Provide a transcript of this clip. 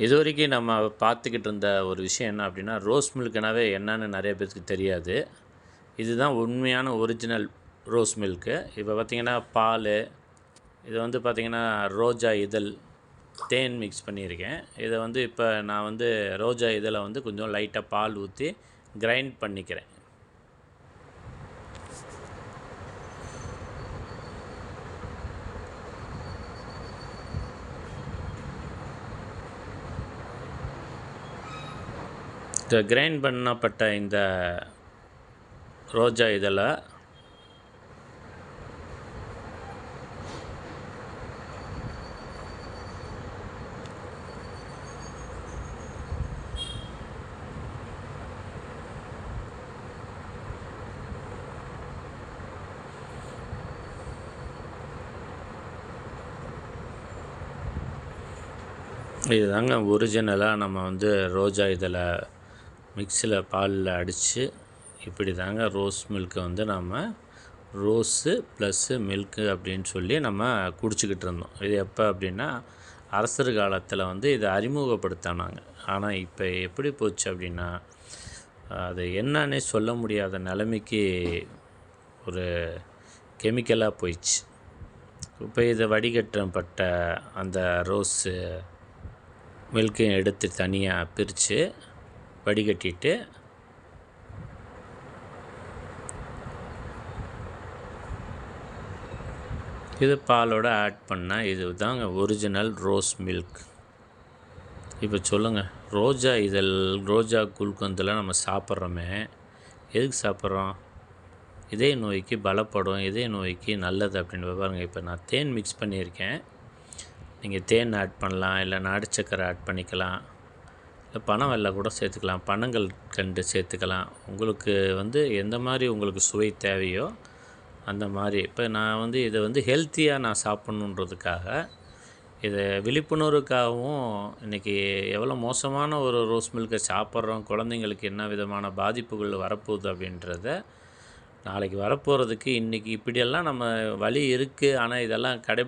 இது வரைக்கும் நம்ம பார்த்துக்கிட்டு இருந்த ஒரு விஷயம் என்ன அப்படின்னா ரோஸ் மில்க்னாவே என்னன்னு நிறைய பேருக்கு தெரியாது. இதுதான் உண்மையான ஒரிஜினல் ரோஸ் மில்க்கு இப்போ பார்த்திங்கன்னா பால் இது வந்து பார்த்திங்கன்னா ரோஜா இதழ் தேன் மிக்ஸ் பண்ணியிருக்கேன். இதை வந்து இப்போ நான் வந்து ரோஜா இதழை வந்து கொஞ்சம் லைட்டாக பால் ஊற்றி கிரைண்ட் பண்ணிக்கிறேன். இந்த கிரைண்ட் பண்ணப்பட்ட இந்த ரோஜா இதழை இதுதாங்க ஒரிஜினலாக நம்ம வந்து ரோஜா இதழை மிக்சியில் பாலில் அடித்து இப்படி தாங்க ரோஸ் மில்க்கை வந்து நம்ம ரோஸு ப்ளஸ்ஸு மில்க்கு அப்படின்னு சொல்லி நம்ம குடிச்சிக்கிட்டு இருந்தோம். இது எப்போ அப்படின்னா அரசர் காலத்தில் வந்து இதை அறிமுகப்படுத்தினாங்க. ஆனால் இப்போ எப்படி போச்சு அப்படின்னா அது என்னன்னே சொல்ல முடியாத நிலைமைக்கு ஒரு கெமிக்கலாக போயிடுச்சு. இப்போ இதை வடிகட்டப்பட்ட அந்த ரோஸு மில்க்கையும் எடுத்து தனியாக பிரித்து வடிகட்டிட்டு இது பாலோட ஆட் பண்ணால் இது தாங்க ஒரிஜினல் ரோஸ் மில்க் இப்போ சொல்லுங்கள் ரோஜா இதழ் ரோஜா குல்கந்தில் நம்ம சாப்பிட்றோமே எதுக்கு சாப்பிட்றோம்? இதய நோய்க்கு பலப்படும் இதய நோய்க்கு நல்லது அப்படின்னு பாருங்கள் இப்போ நான் தேன் மிக்ஸ் பண்ணியிருக்கேன். நீங்கள் தேன் ஆட் பண்ணலாம் இல்லை நாடு சக்கரை ஆட் பண்ணிக்கலாம். இல்லை பனை வெள்ளை கூட சேர்த்துக்கலாம். பனங்கள் கண்டு சேர்த்துக்கலாம். உங்களுக்கு வந்து எந்த மாதிரி உங்களுக்கு சுவை தேவையோ அந்த மாதிரி. இப்போ நான் வந்து இதை வந்து ஹெல்த்தியாக நான் சாப்பிட்ணுன்றதுக்காக இதை விழிப்புணர்வுக்காகவும் இன்றைக்கி எவ்வளோ மோசமான ஒரு ரோஸ் மில்கை சாப்பிட்றோம் குழந்தைங்களுக்கு என்ன விதமான பாதிப்புகள் வரப்போகுது அப்படின்றத நாளைக்கு வரப்போகிறதுக்கு இன்றைக்கி இப்படியெல்லாம் நம்ம வழி இருக்குது ஆனால் இதெல்லாம் கடைபிடி